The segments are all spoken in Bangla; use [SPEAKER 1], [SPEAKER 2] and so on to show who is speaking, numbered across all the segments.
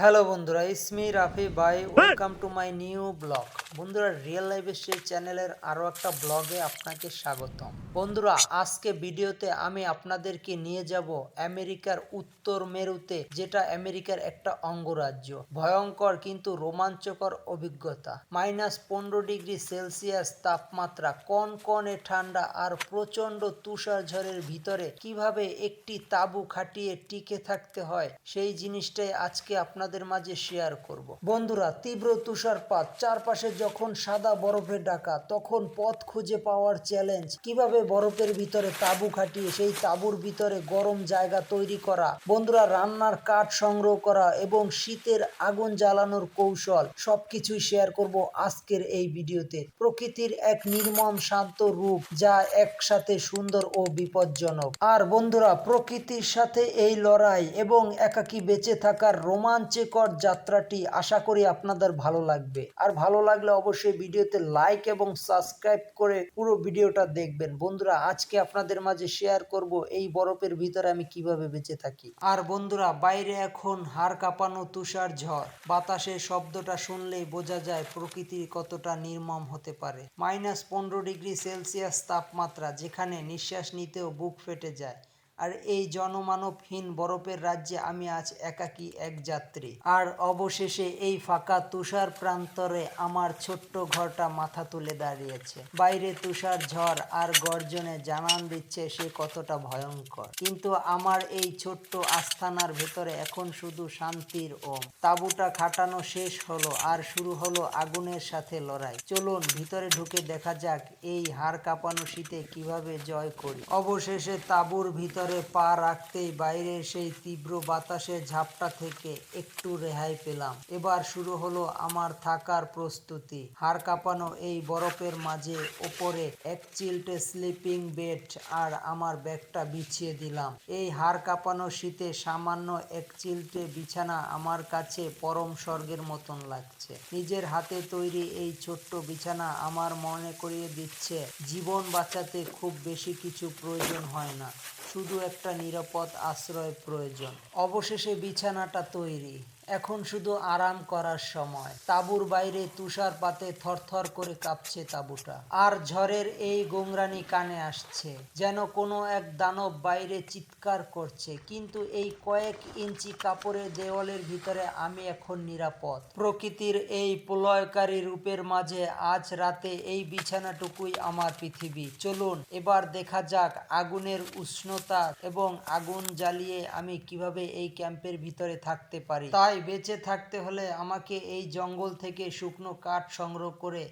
[SPEAKER 1] হ্যালো বন্ধুরা ইসমি Rafi by welcome to my new blog বন্ধুরা রিয়েল লাইফের সেই চ্যানেলের আরও একটা ব্লগে আপনাকে স্বাগতম। বন্ধুরা, আজকে ভিডিওতে আমি আপনাদেরকে নিয়ে যাব আমেরিকার উত্তর মেরুতে, যেটা আমেরিকার একটা অঙ্গরাজ্য। ভয়ঙ্কর কিন্তু রোমাঞ্চকর অভিজ্ঞতা। মাইনাস পনেরো ডিগ্রি সেলসিয়াস তাপমাত্রা কনকনে ঠান্ডা আর প্রচণ্ড তুষার ঝড়ের ভিতরে কীভাবে একটি তাঁবু খাটিয়ে টিকে থাকতে হয়, সেই জিনিসটাই আজকে আপনাদের মাঝে শেয়ার করব। বন্ধুরা, তীব্র তুষারপাত, চারপাশে যখন সাদা বরফে ঢাকা তখন পথ খুঁজে পাওয়ার চ্যালেঞ্জ কীভাবে বরফের ভিতরে তাঁবু খাটিয়ে, সেই তাঁবুর ভিতরে গরম জায়গা তৈরি করা? বন্ধুরা, রান্নার কাঠ সংগ্রহ করা এবং শীতের আগুন জ্বালানোর কৌশল, সবকিছুই শেয়ার করব আজকের এই ভিডিওতে। প্রকৃতির এক নির্মম, শান্ত রূপ, যা একসাথে সুন্দর ও বিপজ্জনক। আর বন্ধুরা, প্রকৃতির সাথে এই লড়াই এবং একাকী বেঁচে থাকার রোমাঞ্চকর যাত্রাটি আশা করি আপনাদের ভালো লাগবে। আর ভালো লাগলে অবশ্যই ভিডিওতে লাইক এবং সাবস্ক্রাইব করে পুরো ভিডিওটা দেখবেন। বন্ধুরা, আজকে আপনাদের মাঝে শেয়ার করব এই বরফের ভিতরে আমি কীভাবে বেঁচে থাকি। আর বন্ধুরা, বাইরে এখন হাড় কাঁপানো তুষার ঝড়। বাতাসের শব্দটা শুনলেই বোঝা যায় প্রকৃতি কতটা নির্মম হতে পারে। মাইনাস পনেরো ডিগ্রি সেলসিয়াস তাপমাত্রা, যেখানে নিঃশ্বাস নিতেও বুক ফেটে যায়। আর এই জনমানবহীন বরফের রাজ্যে আমি আজ একাকী এক যাত্রী। আর অবশেষে এই ফাঁকা তুষার প্রান্তরে আমার ছোট্ট ঘরটা মাথা তুলে দাঁড়িয়েছে। বাইরে তুষার ঝড় আর গর্জনে জানান দিচ্ছে সে কতটা ভয়ঙ্কর। কিন্তু আমার এই ছোট্ট আস্থানার ভেতরে এখন শুধু শান্তির ওম। তাঁবুটা খাটানো শেষ হলো আর শুরু হলো আগুনের সাথে লড়াই। চলুন, ভিতরে ঢুকে দেখা যাক এই হাড় কাঁপানো শীতে কীভাবে জয় করি। অবশেষে তাঁবুর ভিতরে পা রাখতেই বাইরে সেই তীব্র বাতাসের ঝাপটা থেকে একটু রেহাই পেলাম। এবার শুরু হলো আমার থাকার প্রস্তুতি। হাড় কাঁপানো এই বরফের মাঝে ওপরে এক চিলটে স্লিপিং বেড আর আমার ব্যাগটা বিছিয়ে দিলাম। এই হাড় কাঁপানো শীতে সামান্য এক চিলটে বিছানা আমার কাছে পরম স্বর্গের মতন লাগছে। নিজের হাতে তৈরি এই ছোট্ট বিছানা আমার মনে করিয়ে দিচ্ছে, জীবন বাঁচাতে খুব বেশি কিছু প্রয়োজন হয় না। শুধু একটা নিরাপদ আশ্রয় প্রয়োজন। অবশেষে বিছানাটা তৈরি। এখন শুধু আরাম করার সময়। তাঁবুর বাইরে তুষারপাতে থরথর করে কাঁপছে তাঁবুটা। আর ঝড়ের এই গোংরানি কানে আসছে, যেন কোনো এক দানব বাইরে চিৎকার করছে। কিন্তু এই কয়েক ইঞ্চি কাপড়ের দেওয়ালের ভিতরে আমি এখন নিরাপদ। প্রকৃতির এই প্রলয়কারী রূপের মাঝে আজ রাতে এই বিছানাটুকুই আমার পৃথিবী। চলুন, এবার দেখা যাক আগুনের উষ্ণতা এবং আগুন জ্বালিয়ে আমি কীভাবে এই ক্যাম্পের ভিতরে থাকতে পারি। তাই বেঁচে থাকতে হলে আমাকে এই জঙ্গল থেকে শুকনো কাঠ সংগ্রহ করে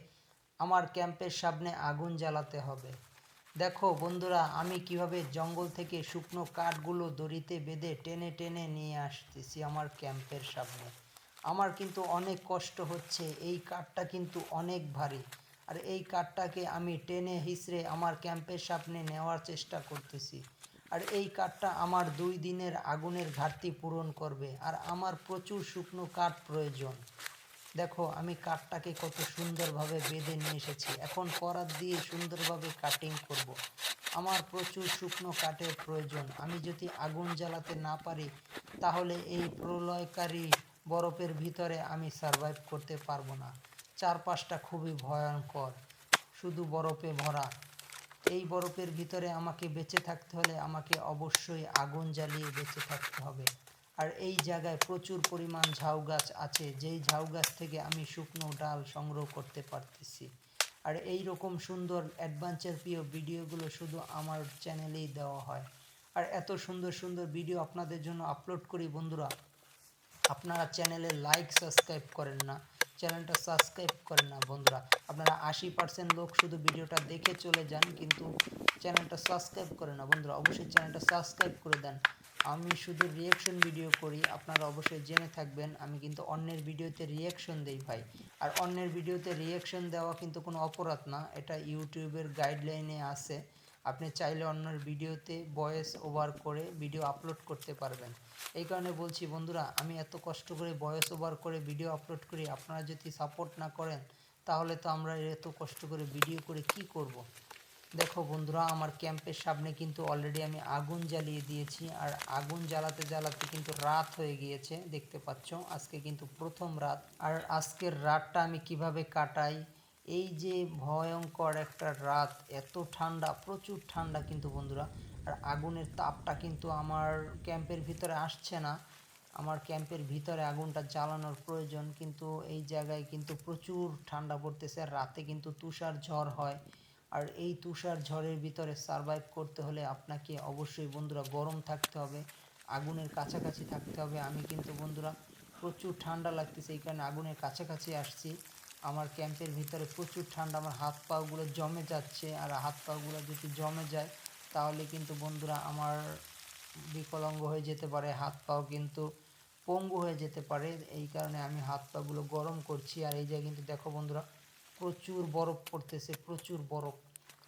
[SPEAKER 1] আমার ক্যাম্পের সামনে আগুন জ্বালাতে হবে। দেখো বন্ধুরা, আমি কীভাবে জঙ্গল থেকে শুকনো কাঠগুলো দড়িতে বেঁধে টেনে টেনে নিয়ে আসতেছি আমার ক্যাম্পের সামনে। আমার কিন্তু অনেক কষ্ট হচ্ছে, এই কাঠটা কিন্তু অনেক ভারী। আর এই কাঠটাকে আমি টেনে হিসড়ে আমার ক্যাম্পের সামনে নেওয়ার চেষ্টা করতেছি। আর এই কাঠটা আমার দুই দিনের আগুনের ঘাটতি পূরণ করবে। আর আমার প্রচুর শুকনো কাঠ প্রয়োজন। দেখো, আমি কাঠটাকে কত সুন্দরভাবে বেঁধে নিয়ে এসেছি। এখন করাত দিয়ে সুন্দরভাবে কাটিং করব। আমার প্রচুর শুকনো কাঠের প্রয়োজন। আমি যদি আগুন জ্বালাতে না পারি, তাহলে এই প্রলয়কারী বরফের ভিতরে আমি সার্ভাইভ করতে পারব না। চারপাশটা খুবই ভয়ঙ্কর। শুধু বরফে ভরা। এই বরফের ভিতরে আমাকে বেঁচে থাকতে হলে আমাকে অবশ্যই আগুন জ্বালিয়ে বেঁচে থাকতে হবে। আর এই জায়গায় প্রচুর পরিমাণ ঝাউ গাছ আছে, যেই ঝাউ গাছ থেকে আমি শুকনো ডাল সংগ্রহ করতে পারতেছি। আর এই রকম সুন্দর অ্যাডভেঞ্চার প্রিয় ভিডিওগুলো শুধু আমার চ্যানেলেই দেওয়া হয়। আর এত সুন্দর সুন্দর ভিডিও আপনাদের জন্য আপলোড করি বন্ধুরা। আপনারা চ্যানেলে লাইক, সাবস্ক্রাইব করেন না। চ্যানেলটা সাবস্ক্রাইব করেন না বন্ধুরা। আপনারা আশি পার্সেন্ট লোক শুধু ভিডিওটা দেখে চলে যান, কিন্তু চ্যানেলটা সাবস্ক্রাইব করে না বন্ধুরা। অবশ্যই চ্যানেলটা সাবস্ক্রাইব করে দেন। আমি শুধু রিয়াকশন ভিডিও করি, আপনারা অবশ্যই জেনে থাকবেন। আমি কিন্তু অন্যের ভিডিওতে রিয়াকশন দেই ভাই। আর অন্যের ভিডিওতে রিয়াকশন দেওয়া কিন্তু কোনো অপরাধ না। এটা ইউটিউবের গাইডলাইনে আছে। আপনি চাইলে অন্যের ভিডিওতে ভয়েস ওভার করে ভিডিও আপলোড করতে পারবেন এই কারণে বলছি, বন্ধুরা, আমি এত কষ্ট করে ভয়েস ওভার করে ভিডিও আপলোড করি, আপনারা যদি সাপোর্ট না করেন, তাহলে তো আমরা এত কষ্ট করে ভিডিও করে কি করব। দেখো বন্ধুরা, আমার ক্যাম্পের সামনে কিন্তু অলরেডি আমি আগুন জ্বালিয়ে দিয়েছি, আর আগুন জ্বালাতে জ্বালাতে কিন্তু রাত হয়ে গিয়েছে, দেখতে পাচ্ছ আজকে কিন্তু প্রথম রাত, আর আজকের রাতটা আমি কীভাবে কাটাই এই যে ভয়ঙ্কর একটা রাত, এত ঠান্ডা, প্রচুর ঠান্ডা কিন্তু বন্ধুরা। আর আগুনের তাপটা কিন্তু আমার ক্যাম্পের ভিতরে আসছে না। আমার ক্যাম্পের ভিতরে আগুনটা জ্বালানোর প্রয়োজন, কিন্তু এই জায়গায় কিন্তু প্রচুর ঠান্ডা পড়তেছে। আর রাতে কিন্তু তুষার ঝড় হয়। আর এই তুষার ঝড়ের ভিতরে সারভাইভ করতে হলে আপনাকে অবশ্যই বন্ধুরা গরম থাকতে হবে, আগুনের কাছাকাছি থাকতে হবে। আমি কিন্তু বন্ধুরা প্রচুর ঠান্ডা লাগতেছে, এই কারণে আগুনের কাছাকাছি আসছি। আমার ক্যাম্পের ভিতরে প্রচুর ঠান্ডা, আমার হাত পাগুলো জমে যাচ্ছে আর হাত পাগুলো যদি জমে যায়, তাহলে কিন্তু বন্ধুরা আমার বিকলাঙ্গ হয়ে যেতে পারে, হাত পাও কিন্তু পঙ্গু হয়ে যেতে পারে। এই কারণে আমি হাত পাগুলো গরম করছি আর এই জায়গায় কিন্তু দেখো বন্ধুরা, প্রচুর বরফ পড়তেছে, প্রচুর বরফ,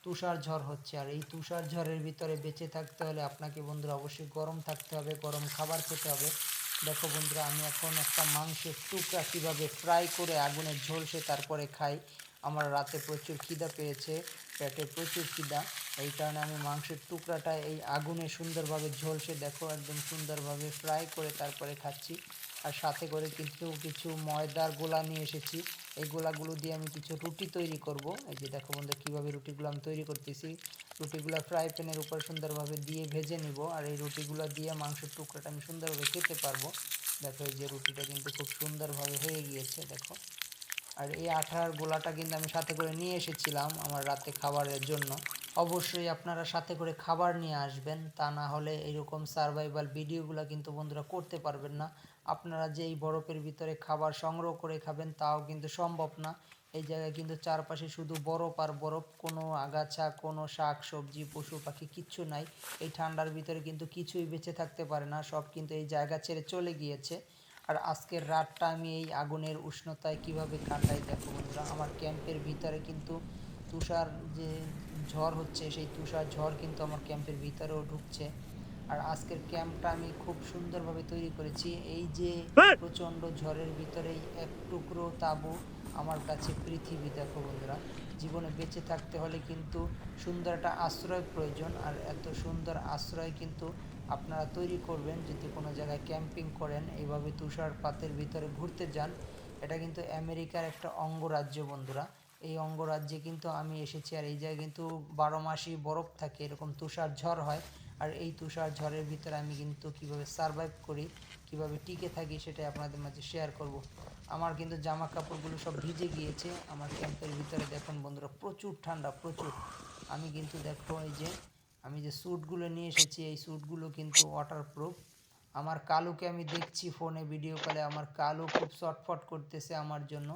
[SPEAKER 1] তুষার ঝড় হচ্ছে। আর এই তুষার ঝড়ের ভিতরে বেঁচে থাকতে হলে আপনাকে বন্ধুরা অবশ্যই গরম থাকতে হবে, গরম খাবার খেতে হবে। দেখো বন্ধুরা, আমি এখন একটা মাংসের টুকরা কীভাবে ফ্রাই করে আগুনে ঝলসে তারপরে খাই। আমার রাতে প্রচুর খিদা পেয়েছে, পেটে প্রচুর খিদা। এই কারণে আমি মাংসের টুকরাটা এই আগুনে সুন্দরভাবে ঝলসে, দেখো, একদম সুন্দরভাবে ফ্রাই করে তারপরে খাচ্ছি। আর সাথে করে কিন্তু কিছু ময়দার গোলা নিয়ে এসেছি। এই গোলাগুলো দিয়ে আমি কিছু রুটি তৈরি করব। এই যে দেখো বন্ধু কীভাবে রুটিগুলো আমি তৈরি করতেছি। রুটিগুলো ফ্রাই প্যানের উপর সুন্দরভাবে দিয়ে ভেজে নিব আর এই রুটিগুলো দিয়ে মাংসের টুকরাটা আমি সুন্দরভাবে খেতে পারব। দেখো এই যে রুটিটা কিন্তু খুব সুন্দরভাবে হয়ে গিয়েছে, দেখো। আর এই আঠার গোলাটা কিন্তু আমি সাথে করে নিয়ে এসেছিলাম আমার রাতে খাবারের জন্য। অবশ্যই আপনারা সাথে করে খাবার নিয়ে আসবেন। তা না হলে এরকম সার্ভাইভাল ভিডিওগুলো কিন্তু বন্ধুরা করতে পারবেন না। আপনারা যে এই বরফের ভিতরে খাবার সংগ্রহ করে খাবেন তাও কিন্তু সম্ভব না। এই জায়গায় কিন্তু চারপাশে শুধু বরফ আর বরফ। কোনো আগাছা, কোনো শাক, সবজি, পশু পাখি কিচ্ছু নাই। এই ঠান্ডার ভিতরে কিন্তু কিছুই বেঁচে থাকতে পারে না। সব কিন্তু এই জায়গা ছেড়ে চলে গিয়েছে। আর আজকের রাতটা আমি এই আগুনের উষ্ণতায় কীভাবে কাটাই দেখো বন্ধুরা। আমার ক্যাম্পের ভিতরে কিন্তু তুষার যে ঝড় হচ্ছে সেই তুষার ঝড় কিন্তু আমার ক্যাম্পের ভিতরেও ঢুকছে। আর আজকের ক্যাম্পটা আমি খুব সুন্দরভাবে তৈরি করেছি। এই যে প্রচণ্ড ঝড়ের ভিতরেই এক টুকরো তাবু আমার কাছে পৃথিবী দেখো বন্ধুরা। জীবনে বেঁচে থাকতে হলে কিন্তু সুন্দর একটা আশ্রয় প্রয়োজন আর এত সুন্দর আশ্রয় কিন্তু আপনারা তৈরি করবেন যদি কোনো জায়গায় ক্যাম্পিং করেন এইভাবে তুষারপাতের ভিতরে ঘুরতে যান। এটা কিন্তু আমেরিকার একটা অঙ্গরাজ্য বন্ধুরা। এই অঙ্গরাজ্যে কিন্তু আমি এসেছি আর এই জায়গায় কিন্তু বারো মাসই বরফ থাকে, এরকম তুষার ঝড় হয়। আর এই তুষার ঝড়ের ভিতরে আমি কিন্তু কীভাবে সারভাইভ করি, কীভাবে টিকে থাকি সেটাই আপনাদের মাঝে শেয়ার করব। আমার কিন্তু জামা কাপড়গুলো সব ভিজে গিয়েছে, আমার ক্যাম্পের ভিতরে দেখুন বন্ধুরা প্রচুর ঠান্ডা, প্রচুর। আমি কিন্তু দেখো এই যে, আমি যে স্যুটগুলো নিয়ে এসেছি, এই স্যুটগুলো কিন্তু ওয়াটারপ্রুফ আমার কালুকে আমি দেখছি ফোনে ভিডিও কলে আমার কালু খুব শটফট করতেছে আমার জন্য।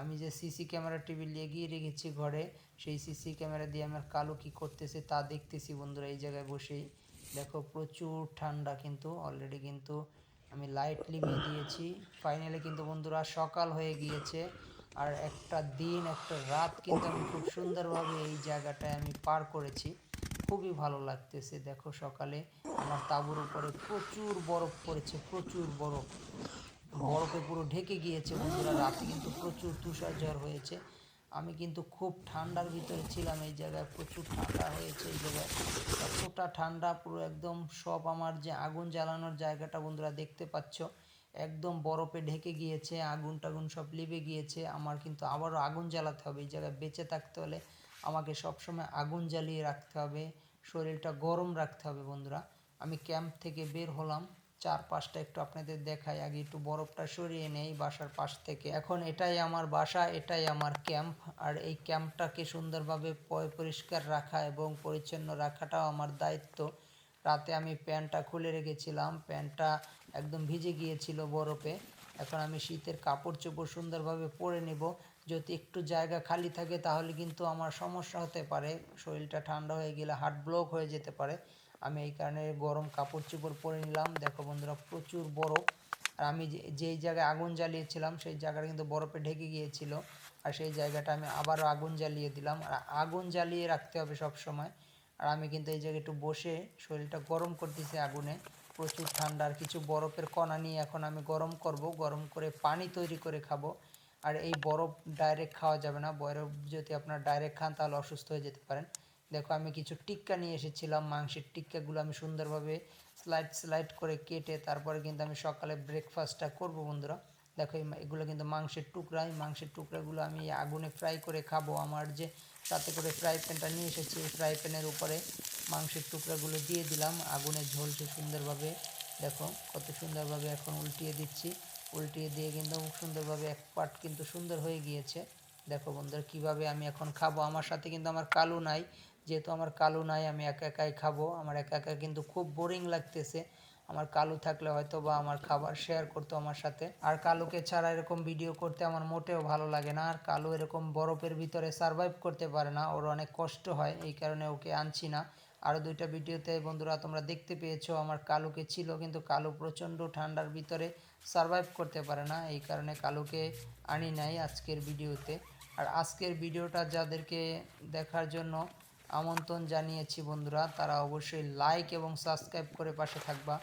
[SPEAKER 1] আমি যে সিসি ক্যামেরা টিভি লাগিয়ে রেখেছি ঘরে, সেই সিসি ক্যামেরা দিয়ে আমার কালো কি করতেছে তা দেখতেছি বন্ধুরা এই জায়গায় বসেই। দেখো প্রচুর ঠান্ডা কিন্তু অলরেডি কিন্তু আমি লাইট লিভিয়ে দিয়েছি ফাইনালি কিন্তু বন্ধুরা সকাল হয়ে গিয়েছে আর একটা দিন, একটা রাত কিন্তু আমি খুব সুন্দরভাবে এই জায়গাটায় আমি পার করেছি। খুবই ভালো লাগতেছে, দেখো সকালে আমার তাঁবুর উপরে প্রচুর বরফ পড়েছে, প্রচুর বরফ। বরফে পুরো ঢেকে গিয়েছে, বন্ধুরা। রাতে কিন্তু প্রচুর তুষার ঝড় হয়েছে। আমি কিন্তু খুব ঠান্ডার ভিতরে ছিলাম এই জায়গায়। প্রচুর ঠান্ডা হয়েছে এই জায়গায়। এতটা ঠান্ডা, পুরো একদম সব আমার যে আগুন জ্বালানোর জায়গাটা, বন্ধুরা, দেখতে পাচ্ছ। একদম বরফে ঢেকে গিয়েছে, আগুন টাগুন সব লিভে গিয়েছে। আমার কিন্তু আবারও আগুন জ্বালাতে হবে এই জায়গায়। বেঁচে থাকতে হলে আমাকে সবসময় আগুন জ্বালিয়ে রাখতে হবে। শরীরটা গরম রাখতে হবে, বন্ধুরা। আমি ক্যাম্প থেকে বের হলাম। চারপাশটা একটু আপনাদের দেখাই, আগে একটু বরফটা সরিয়ে নেই বাসার পাশ থেকে। এখন এটাই আমার বাসা, এটাই আমার ক্যাম্প, আর এই ক্যাম্পটাকে সুন্দরভাবে পরিষ্কার রাখা এবং পরিচ্ছন্ন রাখাটাও আমার দায়িত্ব। রাতে আমি প্যান্টটা খুলে রেখেছিলাম প্যান্টটা একদম ভিজে গিয়েছিল বরফে। এখন আমি শীতের কাপড় চোপড় সুন্দরভাবে পরে নেব। যদি একটু জায়গা খালি থাকে তাহলে কিন্তু আমার সমস্যা হতে পারে, শরীরটা ঠান্ডা হয়ে গেলে হার্ট ব্লক হয়ে যেতে পারে। আমি এই কারণে গরম কাপড় চোপড় পরে নিলাম। দেখো বন্ধুরা, প্রচুর বরফ। আর আমি যে, যেই জায়গায় আগুন জ্বালিয়েছিলাম, সেই জায়গাটা কিন্তু বরফে ঢেকে গিয়েছিল। আর সেই জায়গাটা আমি আবারও আগুন জ্বালিয়ে দিলাম। আর আগুন জ্বালিয়ে রাখতে হবে সব সময় আর আমি কিন্তু এই জায়গায় একটু বসে শরীরটা গরম করতেছি আগুনে। প্রচুর ঠান্ডা। আর কিছু বরফের কণা নিয়ে এখন আমি গরম করব। গরম করে পানি তৈরি করে খাব। আর এই বরফ ডাইরেক্ট খাওয়া যাবে না। বরফ যদি আপনার ডাইরেক্ট খান, তাহলে অসুস্থ হয়ে যেতে পারেন। দেখো, আমি কিছু টিক্কা নিয়ে এসেছিলাম, মাংসের টিক্কাগুলো আমি সুন্দরভাবে স্লাইড স্লাইড করে কেটে তারপরে কিন্তু আমি সকালে ব্রেকফাস্টটা করব বন্ধুরা। দেখো এগুলো কিন্তু মাংসের টুকরা মাংসের টুকরাগুলো আমি আগুনে ফ্রাই করে খাব আমার যে, তাতে করে ফ্রাই প্যানটা নিয়ে এসেছি। ফ্রাই প্যানের উপরে মাংসের টুকরাগুলো দিয়ে দিলাম। আগুনে ঝলসে সুন্দরভাবে, দেখো, কত সুন্দরভাবে এখন উল্টিয়ে দিচ্ছি। উল্টিয়ে দিয়ে কিন্তু সুন্দরভাবে এক পাট কিন্তু সুন্দর হয়ে গিয়েছে। দেখো বন্ধুরা, কীভাবে আমি এখন খাব? আমার সাথে কিন্তু আমার কালো নাই। যেহেতু আমার কালু নাই, আমি একা একাই খাব। আমার একা একা কিন্তু খুব বোরিং লাগতেছে। আমার কালু থাকলে হয়তো বা আমার খাবার শেয়ার করতো আমার সাথে। আর কালুকে ছাড়া এরকম ভিডিও করতে আমার মোটেও ভালো লাগে না। আর কালু এরকম বরফের ভিতরে সারভাইভ করতে পারে না। ওর অনেক কষ্ট হয়, এই কারণে ওকে আনছি না। আরও দুইটা ভিডিওতে বন্ধুরা তোমরা দেখতে পেয়েছ, আমার কালুকে ছিল কিন্তু কালু প্রচণ্ড ঠান্ডার ভিতরে সারভাইভ করতে পারে না। এই কারণে কালুকে আনি নাই আজকের ভিডিওতে আর আজকের ভিডিওটা যাদেরকে দেখার জন্য আমন্ত্রণ জানিয়েছি বন্ধুরা, তারা অবশ্যই লাইক এবং সাবস্ক্রাইব করে পাশে থাকবা।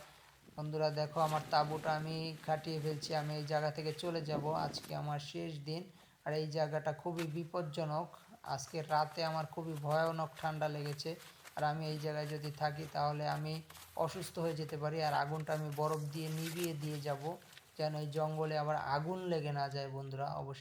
[SPEAKER 1] বন্ধুরা, দেখো আমার তাঁবুটা আমি কাটিয়ে ফেলছি, আমি এই জায়গা থেকে চলে যাব। আজকে আমার শেষ দিন, আর এই জায়গাটা খুবই বিপজ্জনক। আজকে রাতে আমার খুবই ভয়ানক ঠান্ডা লেগেছে, আর আমি এই জায়গায় যদি থাকি তাহলে আমি অসুস্থ হয়ে যেতে পারি, আর আগুনটা আমি বরফ দিয়ে নিভিয়ে দিয়ে যাব, যেন এই জঙ্গলে আবার আগুন লেগে না যায় বন্ধুরা, অবশ্যই।